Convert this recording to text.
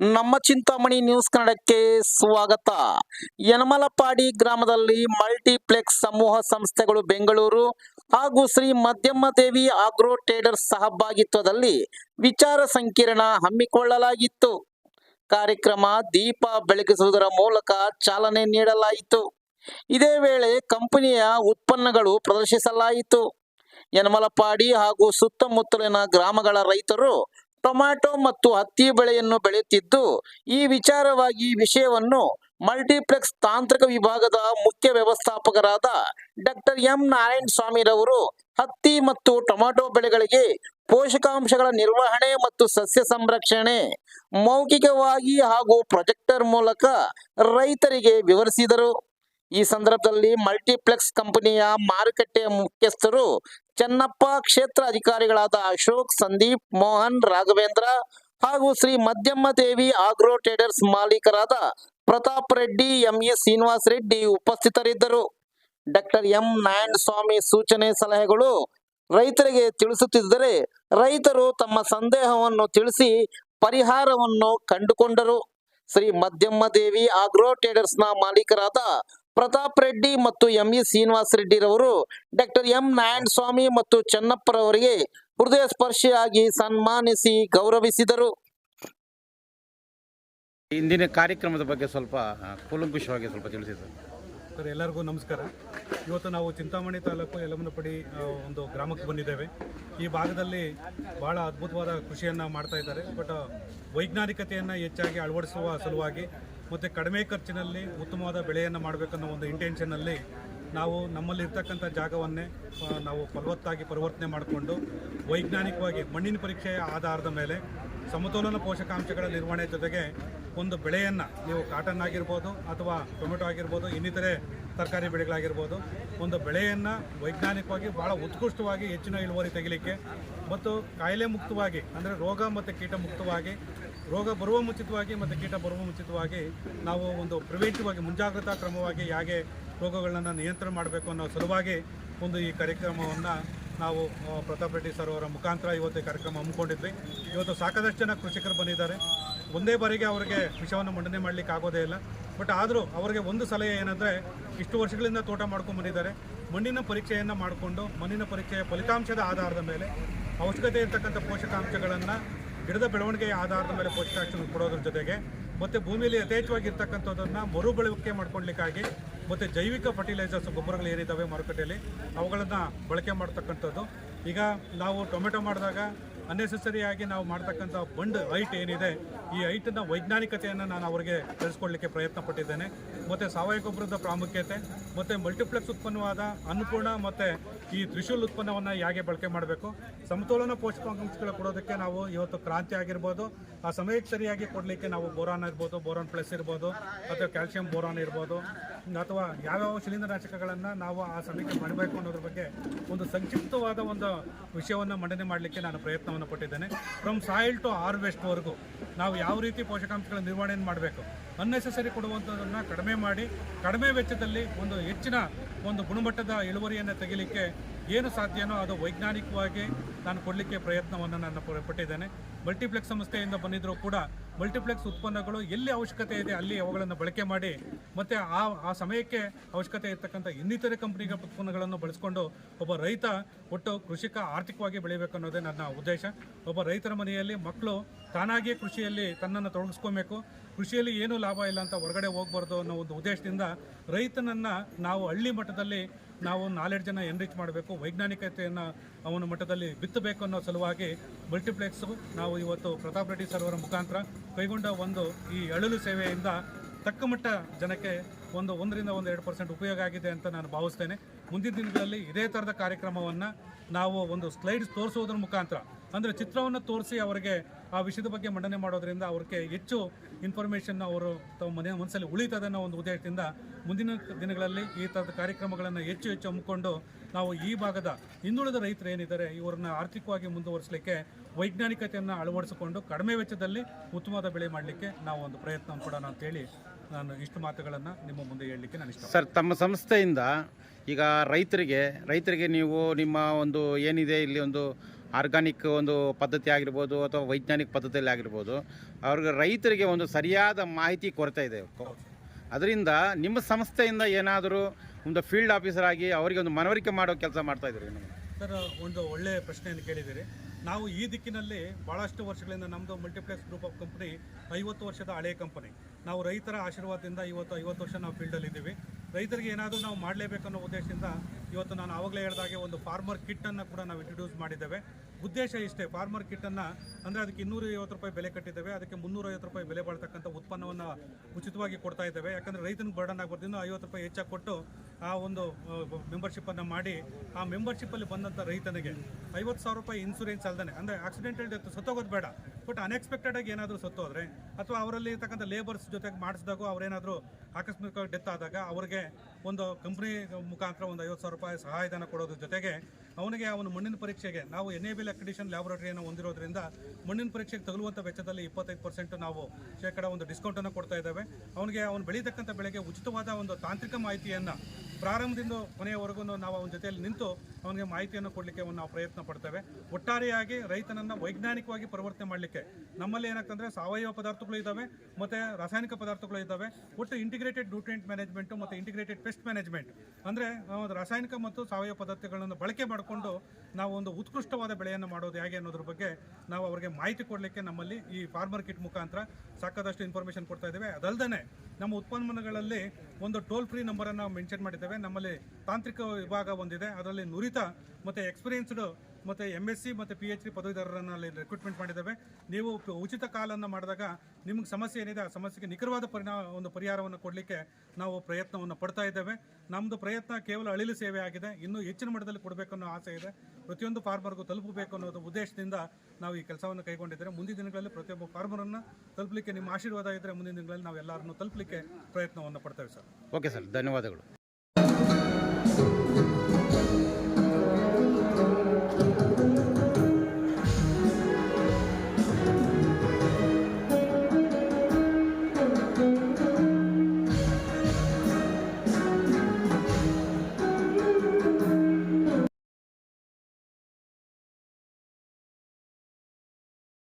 ನಮ್ಮ ಚಿಂತಾಮಣಿ ನ್ಯೂಸ್ ಕನ್ನಡಕ್ಕೆ ಸ್ವಾಗತ. ಯನಮಲಪಾಡಿ ಗ್ರಾಮದಲ್ಲಿ ಮಲ್ಟಿಪ್ಲೆಕ್ಸ್ ಸಮೂಹ ಸಂಸ್ಥೆಗಳು ಬೆಂಗಳೂರು ಹಾಗೂ ಶ್ರೀ ಮಧ್ಯಮ ದೇವಿ ಆಗ್ರೋ ಟ್ರೇಡರ್ಸ್ ಸಹಭಾಗಿತ್ವದಲ್ಲಿ ವಿಚಾರ ಸಂಕಿರಣ ಹಮ್ಮಿಕೊಳ್ಳಲಾಗಿತ್ತು. ಕಾರ್ಯಕ್ರಮ ದೀಪ ಬೆಳಗಿಸುವುದರ ಮೂಲಕ ಚಾಲನೆ ನೀಡಲಾಯಿತು. ಇದೇ ವೇಳೆ ಕಂಪನಿಯ ಉತ್ಪನ್ನಗಳು ಪ್ರದರ್ಶಿಸಲಾಯಿತು. ಯನಮಲಪಾಡಿ ಹಾಗೂ ಸುತ್ತಮುತ್ತಲಿನ ಗ್ರಾಮಗಳ ರೈತರು ಟೊಮ್ಯಾಟೊ ಮತ್ತು ಹತ್ತಿ ಬೆಳೆಯನ್ನು ಬೆಳೆಯುತ್ತಿದ್ದು, ಈ ವಿಚಾರವಾಗಿ ವಿಷಯವನ್ನು ಮಲ್ಟಿಪ್ಲೆಕ್ಸ್ ತಾಂತ್ರಿಕ ವಿಭಾಗದ ಮುಖ್ಯ ವ್ಯವಸ್ಥಾಪಕರಾದ ಡಾಕ್ಟರ್ ಎಂ. ನಾರಾಯಣ ಸ್ವಾಮಿರವರು ಹತ್ತಿ ಮತ್ತು ಟೊಮ್ಯಾಟೊ ಬೆಳೆಗಳಿಗೆ ಪೋಷಕಾಂಶಗಳ ನಿರ್ವಹಣೆ ಮತ್ತು ಸಸ್ಯ ಸಂರಕ್ಷಣೆ, ಮೌಖಿಕವಾಗಿ ಹಾಗೂ ಪ್ರೊಜೆಕ್ಟರ್ ಮೂಲಕ ರೈತರಿಗೆ ವಿವರಿಸಿದರು. ಈ ಸಂದರ್ಭದಲ್ಲಿ ಮಲ್ಟಿಪ್ಲೆಕ್ಸ್ ಕಂಪನಿಯ ಮಾರುಕಟ್ಟೆ ಮುಖ್ಯಸ್ಥರು ಚೆನ್ನಪ್ಪ ಕ್ಷೇತ್ರ ಅಧಿಕಾರಿಗಳಾದ ಅಶೋಕ್, ಸಂದೀಪ್, ಮೋಹನ್, ರಾಘವೇಂದ್ರ ಹಾಗೂ ಶ್ರೀ ಮಧ್ಯಮ ದೇವಿ ಆಗ್ರೋ ಟ್ರೇಡರ್ಸ್ ಮಾಲೀಕರಾದ ಪ್ರತಾಪ್ ರೆಡ್ಡಿ ಎಂಎ ಶ್ರೀನಿವಾಸ್ ರೆಡ್ಡಿ ಉಪಸ್ಥಿತರಿದ್ದರು. ಡಾಕ್ಟರ್ ಎಂ ನಾರಾಯಣ ಸ್ವಾಮಿ ಸೂಚನೆ ಸಲಹೆಗಳು ರೈತರಿಗೆ ತಿಳಿಸುತ್ತಿದ್ದರೆ ರೈತರು ತಮ್ಮ ಸಂದೇಹವನ್ನು ತಿಳಿಸಿ ಪರಿಹಾರವನ್ನು ಕಂಡುಕೊಂಡರು. ಶ್ರೀ ಮಧ್ಯಮ್ಮ ದೇವಿ ಆಗ್ರೋ ಟ್ರೇಡರ್ಸ್ನ ಮಾಲೀಕರಾದ ಪ್ರತಾಪ್ ರೆಡ್ಡಿ ಮತ್ತು ಎಂ ಇ ರೆಡ್ಡಿ ರವರು ಡಾಕ್ಟರ್ ಎಂ. ನಾರಾಯಣ ಸ್ವಾಮಿ ಮತ್ತು ಚೆನ್ನಪ್ಪರವರಿಗೆ ಹೃದಯ ಸ್ಪರ್ಶಿಯಾಗಿ ಸನ್ಮಾನಿಸಿ ಗೌರವಿಸಿದರು. ಇಂದಿನ ಕಾರ್ಯಕ್ರಮದ ಬಗ್ಗೆ ಸ್ವಲ್ಪ ಕೂಲಂಕುಷವಾಗಿ ಸ್ವಲ್ಪ ತಿಳಿಸಿ ಎಲ್ಲರಿಗೂ ನಮಸ್ಕಾರ. ಇವತ್ತು ನಾವು ಚಿಂತಾಮಣಿ ತಾಲೂಕು ಯಲಮನಪಡಿ ಒಂದು ಗ್ರಾಮಕ್ಕೆ ಬಂದಿದ್ದೇವೆ. ಈ ಭಾಗದಲ್ಲಿ ಭಾಳ ಅದ್ಭುತವಾದ ಕೃಷಿಯನ್ನು ಮಾಡ್ತಾ ಇದ್ದಾರೆ. ಬಟ್ ವೈಜ್ಞಾನಿಕತೆಯನ್ನು ಹೆಚ್ಚಾಗಿ ಅಳವಡಿಸುವ ಸಲುವಾಗಿ ಮತ್ತು ಕಡಿಮೆ ಖರ್ಚಿನಲ್ಲಿ ಉತ್ತಮವಾದ ಬೆಳೆಯನ್ನು ಮಾಡಬೇಕನ್ನೋ ಒಂದು ಇಂಟೆನ್ಷನ್ನಲ್ಲಿ ನಾವು ನಮ್ಮಲ್ಲಿರ್ತಕ್ಕಂಥ ಜಾಗವನ್ನೇ ನಾವು ಫಲವತ್ತಾಗಿ ಪರಿವರ್ತನೆ ಮಾಡಿಕೊಂಡು, ವೈಜ್ಞಾನಿಕವಾಗಿ ಮಣ್ಣಿನ ಪರೀಕ್ಷೆಯ ಆಧಾರದ ಮೇಲೆ ಸಮತೋಲನ ಪೋಷಕಾಂಶಗಳ ನಿರ್ವಹಣೆ ಜೊತೆಗೆ ಒಂದು ಬೆಳೆಯನ್ನು ನೀವು ಕಾಟನ್ ಆಗಿರ್ಬೋದು ಅಥವಾ ಟೊಮೆಟೊ ಆಗಿರ್ಬೋದು, ಇನ್ನಿತರೆ ತರಕಾರಿ ಬೆಳೆಗಳಾಗಿರ್ಬೋದು, ಒಂದು ಬೆಳೆಯನ್ನು ವೈಜ್ಞಾನಿಕವಾಗಿ ಭಾಳ ಉತ್ಕೃಷ್ಟವಾಗಿ ಹೆಚ್ಚಿನ ಇಳುವರಿ ತೆಗಿಲಿಕ್ಕೆ ಮತ್ತು ಕಾಯಿಲೆ ಮುಕ್ತವಾಗಿ, ಅಂದರೆ ರೋಗ ಮತ್ತು ಕೀಟ ಮುಕ್ತವಾಗಿ, ರೋಗ ಬರುವ ಮುಂಚಿತವಾಗಿ ಮತ್ತು ಕೀಟ ಬರುವ ಮುಂಚಿತವಾಗಿ ನಾವು ಒಂದು ಪ್ರಿವೆಂಟಿವ್ ಆಗಿ, ಮುಂಜಾಗ್ರತಾ ಕ್ರಮವಾಗಿ ಹೇಗೆ ರೋಗಗಳನ್ನು ನಿಯಂತ್ರಣ ಮಾಡಬೇಕು ಅನ್ನೋ ಸಲುವಾಗಿ ಒಂದು ಈ ಕಾರ್ಯಕ್ರಮವನ್ನು ನಾವು ಪ್ರತಾಪ್ ರೆಡ್ಡಿ ಸರ್ ಅವರ ಮುಖಾಂತರ ಇವತ್ತು ಕಾರ್ಯಕ್ರಮ ಹಮ್ಮಿಕೊಂಡಿದ್ವಿ. ಇವತ್ತು ಸಾಕಷ್ಟು ಜನ ಕೃಷಿಕರು ಬಂದಿದ್ದಾರೆ. ಒಂದೇ ಬಾರಿಗೆ ಅವರಿಗೆ ವಿಷವನ್ನು ಮಂಡನೆ ಮಾಡಲಿಕ್ಕೆ ಆಗೋದೇ ಇಲ್ಲ. ಬಟ್ ಆದರೂ ಅವರಿಗೆ ಒಂದು ಸಲಹೆ ಏನಂದರೆ, ಇಷ್ಟು ವರ್ಷಗಳಿಂದ ತೋಟ ಮಾಡ್ಕೊಂಡು ಬಂದಿದ್ದಾರೆ. ಮಣ್ಣಿನ ಪರೀಕ್ಷೆಯನ್ನು ಮಾಡಿಕೊಂಡು, ಮಣ್ಣಿನ ಪರೀಕ್ಷೆಯ ಫಲಿತಾಂಶದ ಆಧಾರದ ಮೇಲೆ ಅವಶ್ಯಕತೆ ಇರತಕ್ಕಂಥ ಪೋಷಕಾಂಶಗಳನ್ನು ಗಿಡದ ಬೆಳವಣಿಗೆಯ ಆಧಾರದ ಮೇಲೆ ಪೋಷಕಾಂಶ ಕೊಡೋದ್ರ ಜೊತೆಗೆ, ಮತ್ತು ಭೂಮಿಯಲ್ಲಿ ಯಥೇಚ್ಛವಾಗಿರ್ತಕ್ಕಂಥದ್ದನ್ನು ಮರುಬಳಕೆ ಮಾಡ್ಕೊಳ್ಲಿಕ್ಕಾಗಿ ಮತ್ತು ಜೈವಿಕ ಫರ್ಟಿಲೈಸರ್ಸ್ ಗೊಬ್ಬರಗಳು ಏನಿದ್ದಾವೆ ಮಾರುಕಟ್ಟೆಯಲ್ಲಿ ಅವುಗಳನ್ನು ಬಳಕೆ ಮಾಡ್ತಕ್ಕಂಥದ್ದು. ಈಗ ನಾವು ಟೊಮೆಟೊ ಮಾಡಿದಾಗ ಅನ್ನೆಸೆಸರಿಯಾಗಿ ನಾವು ಮಾಡ್ತಕ್ಕಂಥ ಬಂಡ್ ಹೈಟ್ ಏನಿದೆ, ಈ ಹೈಟನ್ನ ವೈಜ್ಞಾನಿಕತೆಯನ್ನು ನಾನು ಅವರಿಗೆ ತಿಳಿಸ್ಕೊಡ್ಲಿಕ್ಕೆ ಪ್ರಯತ್ನ ಪಟ್ಟಿದ್ದೇನೆ. ಮತ್ತು ಸಾವಯವ ಗೊಬ್ಬರದ ಪ್ರಾಮುಖ್ಯತೆ, ಮತ್ತು ಮಲ್ಟಿಪ್ಲೆಕ್ಸ್ ಉತ್ಪನ್ನವಾದ ಅನ್ನಪೂರ್ಣ ಮತ್ತು ಈ ತ್ರಿಶೂಲ್ ಉತ್ಪನ್ನವನ್ನು ಹೇಗೆ ಬಳಕೆ ಮಾಡಬೇಕು, ಸಮತೋಲನ ಪೋಷಕಾಂಶಗಳು ಕೊಡೋದಕ್ಕೆ ನಾವು ಇವತ್ತು ಕ್ರಾಂತಿ ಆಗಿರ್ಬೋದು, ಆ ಸಮಯಕ್ಕೆ ಸರಿಯಾಗಿ ಕೊಡಲಿಕ್ಕೆ ನಾವು ಬೋರಾನ್ ಇರ್ಬೋದು, ಬೋರಾನ್ ಪ್ಲಸ್ ಇರ್ಬೋದು, ಅಥವಾ ಕ್ಯಾಲ್ಸಿಯಂ ಬೋರಾನ್ ಇರ್ಬೋದು, ಅಥವಾ ಯಾವ್ಯಾವ ಶಿಲೀಂಧ್ರನಾಶಕಗಳನ್ನು ನಾವು ಆ ಸಮಯಕ್ಕೆ ಮಾಡಬೇಕು ಅನ್ನೋದ್ರ ಬಗ್ಗೆ ಒಂದು ಸಂಕ್ಷಿಪ್ತವಾದ ಒಂದು ವಿಷಯವನ್ನು ಮಂಡನೆ ಮಾಡಲಿಕ್ಕೆ ನಾನು ಪ್ರಯತ್ನವನ್ನು ಪಟ್ಟಿದ್ದೇನೆ ಫ್ರಮ್ ಸಾಯಿಲ್ ಟು ಹಾರ್ವೆಸ್ಟ್ ವರೆಗೂ. ನಾವು ಯಾವ ರೀತಿ ಪೋಷಕಾಂಶಗಳ ನಿರ್ವಹಣೆಯನ್ನು ಮಾಡಬೇಕು? ಅನ್ನೆಸೆಸರಿ ಕೊಡುವಂಥದ್ದನ್ನು ಕಡಿಮೆ ಮಾಡಿ, ಕಡಿಮೆ ವೆಚ್ಚದಲ್ಲಿ ಒಂದು ಹೆಚ್ಚಿನ ಒಂದು ಗುಣಮಟ್ಟದ ಇಳುವರಿಯನ್ನು ತೆಗಿಲಿಕ್ಕೆ ಏನು ಸಾಧ್ಯನೋ ಅದು ವೈಜ್ಞಾನಿಕವಾಗಿ ನಾನು ಕೊಡಲಿಕ್ಕೆ ಪ್ರಯತ್ನವನ್ನು ನಾನು ಪಟ್ಟಿದ್ದೇನೆ. ಮಲ್ಟಿಪ್ಲೆಕ್ಸ್ ಸಂಸ್ಥೆಯಿಂದ ಬಂದಿದ್ದರೂ ಕೂಡ ಮಲ್ಟಿಪ್ಲೆಕ್ಸ್ ಉತ್ಪನ್ನಗಳು ಎಲ್ಲಿ ಅವಶ್ಯಕತೆ ಇದೆ ಅಲ್ಲಿ ಅವುಗಳನ್ನು ಬಳಕೆ ಮಾಡಿ ಮತ್ತು ಆ ಆ ಸಮಯಕ್ಕೆ ಅವಶ್ಯಕತೆ ಇರತಕ್ಕಂಥ ಇನ್ನಿತರೆ ಕಂಪನಿಗಳ ಉತ್ಪನ್ನಗಳನ್ನು ಬಳಸ್ಕೊಂಡು ಒಬ್ಬ ರೈತ ಒಟ್ಟು ಕೃಷಿಕ ಆರ್ಥಿಕವಾಗಿ ಬೆಳಿಬೇಕು ಅನ್ನೋದೇ ನನ್ನ ಉದ್ದೇಶ. ಒಬ್ಬ ರೈತರ ಮನೆಯಲ್ಲಿ ಮಕ್ಕಳು ತಾನಾಗಿಯೇ ಕೃಷಿಯಲ್ಲಿ ತನ್ನನ್ನು ತೊಡಗಿಸ್ಕೊಬೇಕು. ಕೃಷಿಯಲ್ಲಿ ಏನೂ ಲಾಭ ಇಲ್ಲ ಅಂತ ಹೊರಗಡೆ ಹೋಗ್ಬಾರ್ದು ಅನ್ನೋ ಒಂದು ಉದ್ದೇಶದಿಂದ ರೈತನನ್ನು ನಾವು ಹಳ್ಳಿ ಮಟ್ಟದಲ್ಲಿ ನಾವು ನಾಲೆಡ್ಜನ್ನು ಎನ್ರಿಚ್ ಮಾಡಬೇಕು, ವೈಜ್ಞಾನಿಕತೆಯನ್ನು ಅವನ ಮಟ್ಟದಲ್ಲಿ ಬಿತ್ತಬೇಕು ಅನ್ನೋ ಸಲುವಾಗಿ ಮಲ್ಟಿಪ್ಲೆಕ್ಸು ನಾವು ಇವತ್ತು ಪ್ರತಾಪ್ ರೆಡ್ಡಿ ಸರ್ ಅವರ ಮುಖಾಂತರ ಕೈಗೊಂಡ ಒಂದು ಈ ಅಳಲು ಸೇವೆಯಿಂದ ತಕ್ಕಮಟ್ಟ ಜನಕ್ಕೆ ಒಂದು ಒಂದರಿಂದ ಒಂದು ಎರಡು ಪರ್ಸೆಂಟ್ ಉಪಯೋಗ ಆಗಿದೆ ಅಂತ ನಾನು ಭಾವಿಸ್ತೇನೆ. ಮುಂದಿನ ದಿನಗಳಲ್ಲಿ ಇದೇ ಥರದ ಕಾರ್ಯಕ್ರಮವನ್ನು ನಾವು ಒಂದು ಸ್ಲೈಡ್ಸ್ ತೋರಿಸುವುದರ ಮುಖಾಂತರ ಅಂದರೆ ಚಿತ್ರವನ್ನು ತೋರಿಸಿ ಅವರಿಗೆ ಆ ವಿಷಯದ ಬಗ್ಗೆ ಮಂಡನೆ ಮಾಡೋದ್ರಿಂದ ಅವ್ರಿಗೆ ಹೆಚ್ಚು ಇನ್ಫಾರ್ಮೇಷನ್ ಅವರು ತಮ್ಮ ಮನೆ ಮನಸ್ಸಲ್ಲಿ ಉಳಿತದೆ ಅನ್ನೋ ಒಂದು ಉದ್ದೇಶದಿಂದ ಮುಂದಿನ ದಿನಗಳಲ್ಲಿ ಈ ಥರದ ಕಾರ್ಯಕ್ರಮಗಳನ್ನು ಹೆಚ್ಚು ಹೆಚ್ಚು ಹಮ್ಮಿಕೊಂಡು ನಾವು ಈ ಭಾಗದ ಹಿಂದುಳಿದ ರೈತರು ಏನಿದ್ದಾರೆ, ಇವರನ್ನ ಆರ್ಥಿಕವಾಗಿ ಮುಂದುವರಿಸಲಿಕ್ಕೆ ವೈಜ್ಞಾನಿಕತೆಯನ್ನು ಅಳವಡಿಸಿಕೊಂಡು ಕಡಿಮೆ ವೆಚ್ಚದಲ್ಲಿ ಉತ್ತಮವಾದ ಬೆಳೆ ಮಾಡಲಿಕ್ಕೆ ನಾವು ಒಂದು ಪ್ರಯತ್ನ ಕೊಡೋಣ ಅಂತೇಳಿ ನಾನು ಇಷ್ಟು ಮಾತುಗಳನ್ನು ನಿಮ್ಮ ಮುಂದೆ ಹೇಳಲಿಕ್ಕೆ ನಾನು ಇಷ್ಟ ಸರ್, ತಮ್ಮ ಸಂಸ್ಥೆಯಿಂದ ಈಗ ರೈತರಿಗೆ ರೈತರಿಗೆ ನೀವು ನಿಮ್ಮ ಒಂದು ಏನಿದೆ ಇಲ್ಲಿ ಒಂದು ಆರ್ಗಾನಿಕ್ ಒಂದು ಪದ್ಧತಿ ಆಗಿರ್ಬೋದು ಅಥವಾ ವೈಜ್ಞಾನಿಕ ಪದ್ಧತಿಯಲ್ಲಿ ಆಗಿರ್ಬೋದು, ಅವ್ರಿಗೆ ರೈತರಿಗೆ ಒಂದು ಸರಿಯಾದ ಮಾಹಿತಿ ಕೊರತೆ ಇದೆ. ಅದರಿಂದ ನಿಮ್ಮ ಸಂಸ್ಥೆಯಿಂದ ಏನಾದರೂ ಒಂದು ಫೀಲ್ಡ್ ಆಫೀಸರ್ ಆಗಿ ಅವರಿಗೆ ಒಂದು ಮನವರಿಕೆ ಮಾಡೋ ಕೆಲಸ ಮಾಡ್ತಾ ಇದ್ದೀರಿ ನೀವು ಸರ್, ಒಂದು ಒಳ್ಳೆಯ ಪ್ರಶ್ನೆಯನ್ನು ಕೇಳಿದ್ದೀರಿ. ನಾವು ಈ ದಿಕ್ಕಿನಲ್ಲಿ ಭಾಳಷ್ಟು ವರ್ಷಗಳಿಂದ ನಮ್ಮದು ಮಲ್ಟಿಪ್ಲೆಕ್ಸ್ ಗ್ರೂಪ್ ಆಫ್ ಕಂಪ್ನಿ ಐವತ್ತು ವರ್ಷದ ಹಳೆಯ ಕಂಪನಿ ನಾವು ರೈತರ ಆಶೀರ್ವಾದದಿಂದ ಇವತ್ತು ಐವತ್ತು ವರ್ಷ ನಾವು ಫೀಲ್ಡಲ್ಲಿದ್ದೀವಿ ರೈತರಿಗೆ ಏನಾದರೂ ನಾವು ಮಾಡಲೇಬೇಕು ಅನ್ನೋ ಉದ್ದೇಶದಿಂದ ಇವತ್ತು ನಾನು ಆವಾಗಲೇ ಹೇಳಿದಾಗೆ ಒಂದು ಫಾರ್ಮರ್ ಕಿಟ್ಟನ್ನು ಕೂಡ ನಾವು ಇಂಟ್ರೊಡ್ಯೂಸ್ ಮಾಡಿದ್ದೇವೆ. ಉದ್ದೇಶ ಇಷ್ಟೇ ಫಾರ್ಮರ್ ಕಿಟ್ಟನ್ನು ಅಂದರೆ ಅದಕ್ಕೆ ಇನ್ನೂರ ಐವತ್ತು ರೂಪಾಯಿ ಬೆಲೆ ಕಟ್ಟಿದ್ದೇವೆ. ಅದಕ್ಕೆ ಮುನ್ನೂರೈವತ್ತು ರೂಪಾಯಿ ಬೆಲೆ ಬಾಳ್ತಕ್ಕಂಥ ಉತ್ಪನ್ನವನ್ನು ಉಚಿತವಾಗಿ ಕೊಡ್ತಾ ಇದ್ದೇವೆ. ಯಾಕಂದರೆ ರೈತನ ಬರ್ಡನ್ ಆಗಿ ಇನ್ನೂ ಐವತ್ತು ರೂಪಾಯಿ ಹೆಚ್ಚಾಗಿ ಕೊಟ್ಟು ಆ ಒಂದು ಮೆಂಬರ್ಶಿಪ್ಪನ್ನು ಮಾಡಿ ಆ ಮೆಂಬರ್ಶಿಪ್ಪಲ್ಲಿ ಬಂದಂಥ ರೈತನಿಗೆ ಐವತ್ತು ಸಾವಿರ ರೂಪಾಯಿ ಇನ್ಸೂರೆನ್ಸ್ ಅಲ್ದೇ ಅಂದರೆ ಆಕ್ಸಿಡೆಂಟಲ್ ಡೆತ್ ಸತ್ತೋಗೋದು ಬೇಡ. ಬಟ್ ಅನ್ಎಕ್ಸ್ಪೆಕ್ಟೆಡ್ ಆಗಿ ಏನಾದರೂ ಸತ್ತೋದ್ರೆ ಅಥವಾ ಅವರಲ್ಲಿ ಇರ್ತಕ್ಕಂಥ ಲೇಬರ್ಸ್ ಜೊತೆಗೆ ಮಾಡಿಸಿದಾಗ ಅವರೇನಾದರೂ ಆಕಸ್ಮಿಕವಾಗಿ ಡೆತ್ ಆದಾಗ ಅವರಿಗೆ ಒಂದು ಕಂಪ್ನಿ ಮುಖಾಂತರ ಒಂದು ಐವತ್ತು ಸಾವಿರ ರೂಪಾಯಿ ಸಹಾಯಧನ ಕೊಡೋದ್ರ ಜೊತೆಗೆ ಅವನಿಗೆ ಅವನು ಮಣ್ಣಿನ ಪರೀಕ್ಷೆಗೆ ನಾವು ಎನೇಬಲ್ ಅಕ್ರಿಡಿಷನ್ ಲ್ಯಾಬೊರೇಟರಿಯನ್ನು ಹೊಂದಿರೋದ್ರಿಂದ ಮಣ್ಣಿನ ಪರೀಕ್ಷೆಗೆ ತಗುಲುವಂಥ ವೆಚ್ಚದಲ್ಲಿ ಇಪ್ಪತ್ತೈದು ಪರ್ಸೆಂಟ್ ನಾವು ಶೇಕಡ ಒಂದು ಡಿಸ್ಕೌಂಟನ್ನು ಕೊಡ್ತಾ ಇದ್ದೇವೆ. ಅವನಿಗೆ ಅವನು ಬೆಳೀತಕ್ಕಂಥ ಬೆಳೆಗೆ ಉಚಿತವಾದ ಒಂದು ತಾಂತ್ರಿಕ ಮಾಹಿತಿಯನ್ನು ಪ್ರಾರಂಭದಿಂದ ಕೊನೆಯವರೆಗೂ ನಾವು ಅವನ ಜೊತೆಯಲ್ಲಿ ನಿಂತು ಅವನಿಗೆ ಮಾಹಿತಿಯನ್ನು ಕೊಡಲಿಕ್ಕೆ ನಾವು ಪ್ರಯತ್ನ ಪಡ್ತೇವೆ. ಒಟ್ಟಾರೆಯಾಗಿ ರೈತನನ್ನು ವೈಜ್ಞಾನಿಕವಾಗಿ ಪರಿವರ್ತನೆ ಮಾಡಲಿಕ್ಕೆ ನಮ್ಮಲ್ಲಿ ಏನಾಗ್ತಂದರೆ ಸಾವಯವ ಪದಾರ್ಥಗಳು ಇದ್ದಾವೆ, ಮತ್ತು ರಾಸಾಯನಿಕ ಪದಾರ್ಥಗಳು ಇದ್ದಾವೆ. ಒಟ್ಟು ಇಂಟಿಗ್ರೇಟೆಡ್ ನ್ಯೂಟ್ರಿಯೆಂಟ್ ಮ್ಯಾನೇಜ್ಮೆಂಟು ಮತ್ತು ಇಂಟಿಗ್ರೇಟೆಡ್ ಪೆಸ್ಟ್ ಮ್ಯಾನೇಜ್ಮೆಂಟ್ ಅಂದರೆ ರಾಸಾಯನಿಕ ಮತ್ತು ಸಾವಯವ ಪದಾರ್ಥಗಳನ್ನು ಬಳಕೆ ಮಾಡಿಕೊಂಡು ನಾವು ಒಂದು ಉತ್ಕೃಷ್ಟವಾದ ಬೆಳೆಯನ್ನು ಮಾಡೋದು ಹೇಗೆ ಅನ್ನೋದ್ರ ಬಗ್ಗೆ ನಾವು ಅವರಿಗೆ ಮಾಹಿತಿ ಕೊಡಲಿಕ್ಕೆ ನಮ್ಮಲ್ಲಿ ಈ ಫಾರ್ಮರ್ ಕಿಟ್ ಮುಖಾಂತರ ಸಾಕಾದಷ್ಟು ಇನ್ಫಾರ್ಮೇಷನ್ ಕೊಡ್ತಾ ಇದ್ದೇವೆ. ಅದಲ್ಲದೆ ನಮ್ಮ ಉತ್ಪನ್ನಗಳಲ್ಲಿ ಒಂದು ಟೋಲ್ ಫ್ರೀ ನಂಬರನ್ನು ಮೆನ್ಷನ್ ಮಾಡಿದ್ದೇವೆ. ನಮ್ಮಲ್ಲಿ ತಾಂತ್ರಿಕ ವಿಭಾಗ ಒಂದಿದೆ. ಅದರಲ್ಲಿ ನುರಿತ ಮತ್ತು ಎಕ್ಸ್ಪೀರಿಯನ್ಸ್ಡ್ ಮತ್ತು ಎಂ ಎಸ್ ಸಿ ಮತ್ತು ಪಿ ಎಚ್ ಡಿ ಪದವೀಧರರನ್ನು ಅಲ್ಲಿ ರಿಕ್ರೂಟ್ಮೆಂಟ್ ಮಾಡಿದ್ದೇವೆ. ನೀವು ಉಚಿತ ಕಾಲನ್ನು ಮಾಡಿದಾಗ ನಿಮಗೆ ಸಮಸ್ಯೆ ಏನಿದೆ, ಆ ಸಮಸ್ಯೆಗೆ ನಿಖರವಾದ ಪರಿಣಾಮ ಒಂದು ಪರಿಹಾರವನ್ನು ಕೊಡಲಿಕ್ಕೆ ನಾವು ಪ್ರಯತ್ನವನ್ನು ಪಡ್ತಾ ಇದ್ದೇವೆ. ನಮ್ಮದು ಪ್ರಯತ್ನ ಕೇವಲ ಅಳಿಲು ಸೇವೆ ಆಗಿದೆ. ಇನ್ನೂ ಹೆಚ್ಚಿನ ಮಟ್ಟದಲ್ಲಿ ಕೊಡಬೇಕು ಅನ್ನೋ ಆಸೆ ಇದೆ. ಪ್ರತಿಯೊಂದು ಫಾರ್ಮರ್ಗೂ ತಲುಪಬೇಕು ಅನ್ನೋದು ಉದ್ದೇಶದಿಂದ ನಾವು ಈ ಕೆಲಸವನ್ನು ಕೈಗೊಂಡಿದ್ದರೆ ಮುಂದಿನ ದಿನಗಳಲ್ಲಿ ಪ್ರತಿಯೊಬ್ಬ ಫಾರ್ಮರನ್ನು ತಲುಪಲಿಕ್ಕೆ ನಿಮ್ಮ ಆಶೀರ್ವಾದ ಇದ್ದರೆ ಮುಂದಿನ ದಿನಗಳಲ್ಲಿ ನಾವು ಎಲ್ಲರನ್ನು ತಲುಪಲಿಕ್ಕೆ ಪ್ರಯತ್ನವನ್ನು ಪಡ್ತೇವೆ ಸರ್. ಓಕೆ ಸರ್ ಧನ್ಯವಾದಗಳು.